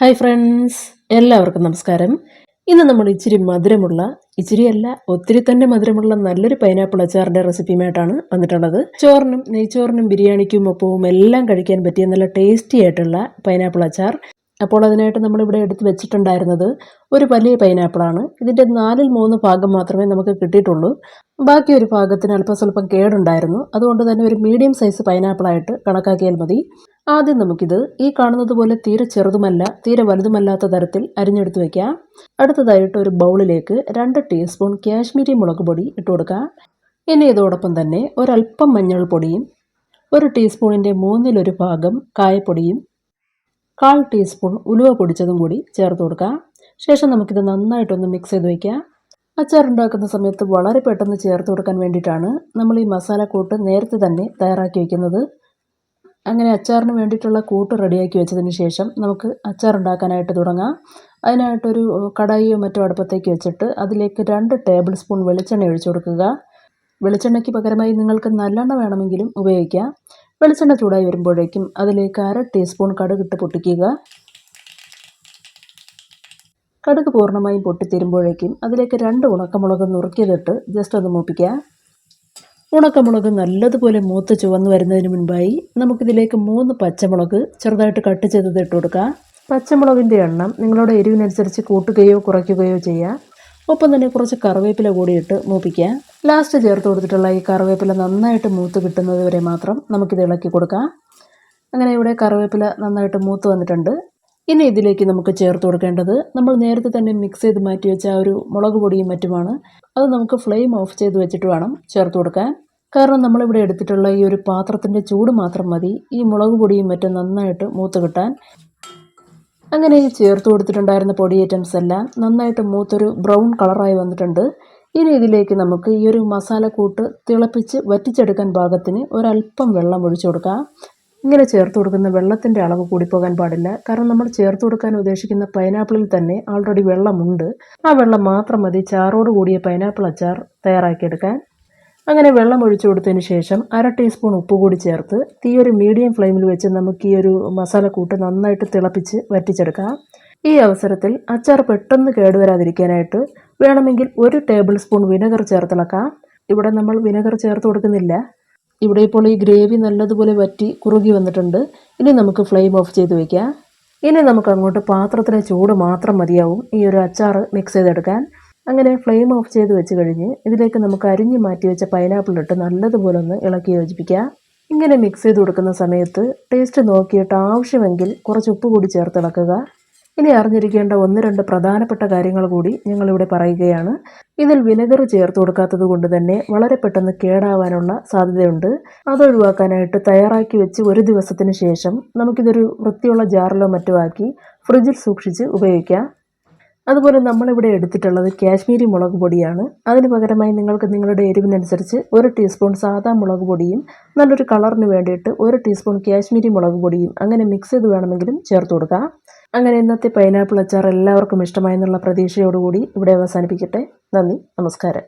Hi friends എല്ലാവർക്കും നമസ്കാരം. ഇന്ന് നമ്മൾ ഇച്ചിരി മധുരമുള്ള ഇച്ചിരിയല്ല ഒത്തിരി തന്നെ മധുരമുള്ള നല്ലൊരു പൈനാപ്പിൾ അച്ചാറിന്റെ റെസിപ്പിയുമായിട്ടാണ് വന്നിട്ടുള്ളത്. ചോറിനും നെയ്ച്ചോറിനും ബിരിയാണിക്കും ഒപ്പവും എല്ലാം കഴിക്കാൻ പറ്റിയ നല്ല ടേസ്റ്റി ആയിട്ടുള്ള പൈനാപ്പിൾ അച്ചാർ. അപ്പോൾ അതിനായിട്ട് നമ്മളിവിടെ എടുത്ത് വെച്ചിട്ടുണ്ടായിരുന്നത് ഒരു വലിയ പൈനാപ്പിളാണ് ഇതിന്റെ നാലിൽ മൂന്ന് ഭാഗം മാത്രമേ നമുക്ക് കിട്ടിയിട്ടുള്ളൂ. ബാക്കി ഒരു ഭാഗത്തിന് അല്പം സ്വല്പം കേടുണ്ടായിരുന്നു. അതുകൊണ്ട് തന്നെ ഒരു മീഡിയം സൈസ് പൈനാപ്പിളായിട്ട് കണക്കാക്കിയാൽ മതി. ആദ്യം നമുക്കിത് ഈ കാണുന്നത് പോലെ തീരെ ചെറുതുമല്ല തീരെ വലുതുമല്ലാത്ത തരത്തിൽ അരിഞ്ഞെടുത്ത് വയ്ക്കാം അടുത്തതായിട്ട് ഒരു ബൗളിലേക്ക് രണ്ട് ടീസ്പൂൺ കാശ്മീരി മുളക് പൊടി ഇട്ട് കൊടുക്കുക ഇനി ഇതോടൊപ്പം തന്നെ ഒരല്പം മഞ്ഞൾ പൊടിയും ഒരു ടീസ്പൂണിന്റെ മൂന്നിലൊരു ഭാഗം കായപ്പൊടിയും കാൽ ടീസ്പൂൺ ഉലുവ പൊടിച്ചതും കൂടി ചേർത്ത് കൊടുക്കുക ശേഷം നമുക്കിത് നന്നായിട്ടൊന്ന് മിക്സ് ചെയ്ത് വയ്ക്കാം അച്ചാർ ഉണ്ടാക്കുന്ന സമയത്ത് വളരെ പെട്ടെന്ന് ചേർത്ത് കൊടുക്കാൻ വേണ്ടിയിട്ടാണ് നമ്മൾ ഈ മസാല കൂട്ട് നേരത്തെ തന്നെ തയ്യാറാക്കി വയ്ക്കുന്നത് അങ്ങനെ അച്ചാറിന് വേണ്ടിയിട്ടുള്ള കൂട്ട് റെഡിയാക്കി വെച്ചതിന് ശേഷം നമുക്ക് അച്ചാർ ഉണ്ടാക്കാനായിട്ട് തുടങ്ങാം. അതിനായിട്ടൊരു കടായിയോ മറ്റോ അടുപ്പത്തേക്ക് വെച്ചിട്ട് അതിലേക്ക് രണ്ട് ടേബിൾ സ്പൂൺ വെളിച്ചെണ്ണ ഒഴിച്ചു കൊടുക്കുക. വെളിച്ചെണ്ണയ്ക്ക് പകരമായി നിങ്ങൾക്ക് നല്ലെണ്ണ വേണമെങ്കിലും ഉപയോഗിക്കാം. വെളിച്ചെണ്ണ ചൂടായി വരുമ്പോഴേക്കും അതിലേക്ക് അര ടീസ്പൂൺ കടുക് ഇട്ട് പൊട്ടിക്കുക. കടുക് പൂർണമായും പൊട്ടിത്തീരുമ്പോഴേക്കും അതിലേക്ക് രണ്ട് ഉണക്കമുളക് നുറുക്കിയതിട്ട് ജസ്റ്റ് ഒന്ന് മൂപ്പിക്കുക. ഉണക്കമുളക് നല്ലതുപോലെ മൂത്ത് ചുവന്ന് വരുന്നതിന് മുൻപായി നമുക്കിതിലേക്ക് മൂന്ന് പച്ചമുളക് ചെറുതായിട്ട് കട്ട് ചെയ്തത് ഇട്ട് കൊടുക്കാം. പച്ചമുളകിന്റെ എണ്ണം നിങ്ങളുടെ എരിവിനനുസരിച്ച് കൂട്ടുകയോ കുറയ്ക്കുകയോ ചെയ്യാം. ഒപ്പം തന്നെ കുറച്ച് കറിവേപ്പില കൂടിയിട്ട് മൂപ്പിക്കുക ലാസ്റ്റ് ചേർത്ത് കൊടുത്തിട്ടുള്ള ഈ കറിവേപ്പില നന്നായിട്ട് മൂത്ത് കിട്ടുന്നത് വരെ മാത്രം നമുക്കിത് ഇളക്കി കൊടുക്കാം. അങ്ങനെ ഇവിടെ കറിവേപ്പില നന്നായിട്ട് മൂത്ത് വന്നിട്ടുണ്ട്. ഇനി ഇതിലേക്ക് നമുക്ക് ചേർത്ത് കൊടുക്കേണ്ടത് നമ്മൾ നേരത്തെ തന്നെ മിക്സ് ചെയ്ത് മാറ്റി വെച്ച ഒരു മുളക് പൊടിയും മറ്റുമാണ്. അത് നമുക്ക് ഫ്ലെയിം ഓഫ് ചെയ്ത് വെച്ചിട്ട് വേണം ചേർത്ത് കൊടുക്കാൻ. കാരണം നമ്മളിവിടെ എടുത്തിട്ടുള്ള ഈ ഒരു പാത്രത്തിന്റെ ചൂട് മാത്രം മതി. ഈ മുളക് പൊടിയും മറ്റും നന്നായിട്ട് മൂത്ത് കിട്ടാൻ. അങ്ങനെ ഈ ചേർത്ത് കൊടുത്തിട്ടുണ്ടായിരുന്ന പൊടി ഐറ്റംസ് എല്ലാം നന്നായിട്ട് മൂത്തൊരു ബ്രൗൺ കളറായി വന്നിട്ടുണ്ട്. ഇനി ഇതിലേക്ക് നമുക്ക് ഈ ഒരു മസാലക്കൂട്ട് തിളപ്പിച്ച് വറ്റിച്ചെടുക്കാൻ പാകത്തിന് ഒരല്പം വെള്ളം ഒഴിച്ചു കൊടുക്കാം. ഇങ്ങനെ ചേർത്ത് കൊടുക്കുന്ന വെള്ളത്തിന്റെ അളവ് കൂടിപ്പോകാൻ പാടില്ല. കാരണം നമ്മൾ ചേർത്ത് കൊടുക്കാൻ ഉദ്ദേശിക്കുന്ന പൈനാപ്പിളിൽ തന്നെ ആൾറെഡി വെള്ളമുണ്ട്. ആ വെള്ളം മാത്രം മതി. ചാറോട് കൂടിയ പൈനാപ്പിൾ അച്ചാർ തയ്യാറാക്കിയെടുക്കാൻ അങ്ങനെ വെള്ളം ഒഴിച്ചു കൊടുത്തതിന് ശേഷം അര ടീസ്പൂൺ ഉപ്പ് കൂടി ചേർത്ത് തീ ഒരു മീഡിയം ഫ്ലെയിമിൽ വെച്ച് നമുക്ക് ഈ ഒരു മസാല മസാലക്കൂട്ട് നന്നായിട്ട് തിളപ്പിച്ച് വറ്റിച്ചെടുക്കാം. ഈ അവസരത്തിൽ അച്ചാർ പെട്ടെന്ന് കേടുവരാതിരിക്കാനായിട്ട് വേണമെങ്കിൽ ഒരു ടേബിൾ സ്പൂൺ വിനെഗർ ചേർത്തിളക്കാം ഇവിടെ നമ്മൾ വിനെഗർ ചേർത്ത് കൊടുക്കുന്നില്ല. ഇവിടെ ഇപ്പോൾ ഈ ഗ്രേവി നല്ലതുപോലെ വറ്റി കുറുകി വന്നിട്ടുണ്ട്. ഇനി നമുക്ക് ഫ്ലെയിം ഓഫ് ചെയ്ത് വയ്ക്കാം ഇനി നമുക്ക് അങ്ങോട്ട് പാത്രത്തിലെ ചൂട് മാത്രം മതിയാവും ഈ ഒരു അച്ചാർ മിക്സ് ചെയ്തെടുക്കാൻ. അങ്ങനെ ഫ്ലെയിം ഓഫ് ചെയ്ത് വെച്ച് കഴിഞ്ഞ് ഇതിലേക്ക് നമുക്ക് അരിഞ്ഞ് മാറ്റി വെച്ച പൈനാപ്പിൾ ഇട്ട് നല്ലതുപോലെ ഒന്ന് ഇളക്കി യോജിപ്പിക്കാം. ഇങ്ങനെ മിക്സ് ചെയ്ത് കൊടുക്കുന്ന സമയത്ത് ടേസ്റ്റ് നോക്കിയിട്ട് ആവശ്യമെങ്കിൽ കുറച്ച് ഉപ്പ് കൂടി ചേർത്ത് ഇളക്കുക. ഇനി അറിഞ്ഞിരിക്കേണ്ട ഒന്ന് രണ്ട് പ്രധാനപ്പെട്ട കാര്യങ്ങൾ കൂടി ഞങ്ങളിവിടെ പറയുകയാണ്. ഇതിൽ വിനെഗർ ചേർത്ത് കൊടുക്കാത്തത് കൊണ്ട് തന്നെ വളരെ പെട്ടെന്ന് കേടാവാനുള്ള സാധ്യതയുണ്ട്. അതൊഴിവാക്കാനായിട്ട് തയ്യാറാക്കി വെച്ച് ഒരു ദിവസത്തിന് ശേഷം നമുക്കിതൊരു വൃത്തിയുള്ള ജാറിലോ മറ്റോ ആക്കി ഫ്രിഡ്ജിൽ സൂക്ഷിച്ച് ഉപയോഗിക്കാം. അതുപോലെ നമ്മളിവിടെ എടുത്തിട്ടുള്ളത് കാശ്മീരി മുളക് പൊടിയാണ്. അതിന് പകരമായി നിങ്ങൾക്ക് നിങ്ങളുടെ എരിവിനനുസരിച്ച് ഒരു ടീസ്പൂൺ സാധാ മുളക് പൊടിയും നല്ലൊരു കളറിന് വേണ്ടിയിട്ട് ഒരു ടീസ്പൂൺ കാശ്മീരി മുളക് പൊടിയും അങ്ങനെ മിക്സ് ചെയ്ത് വേണമെങ്കിലും ചേർത്ത് കൊടുക്കാം. അങ്ങനെ ഇന്നത്തെ പൈനാപ്പിൾ അച്ചാർ എല്ലാവർക്കും ഇഷ്ടമായെന്നുള്ള പ്രതീക്ഷയോടുകൂടി ഇവിടെ അവസാനിപ്പിക്കട്ടെ. നന്ദി നമസ്കാരം.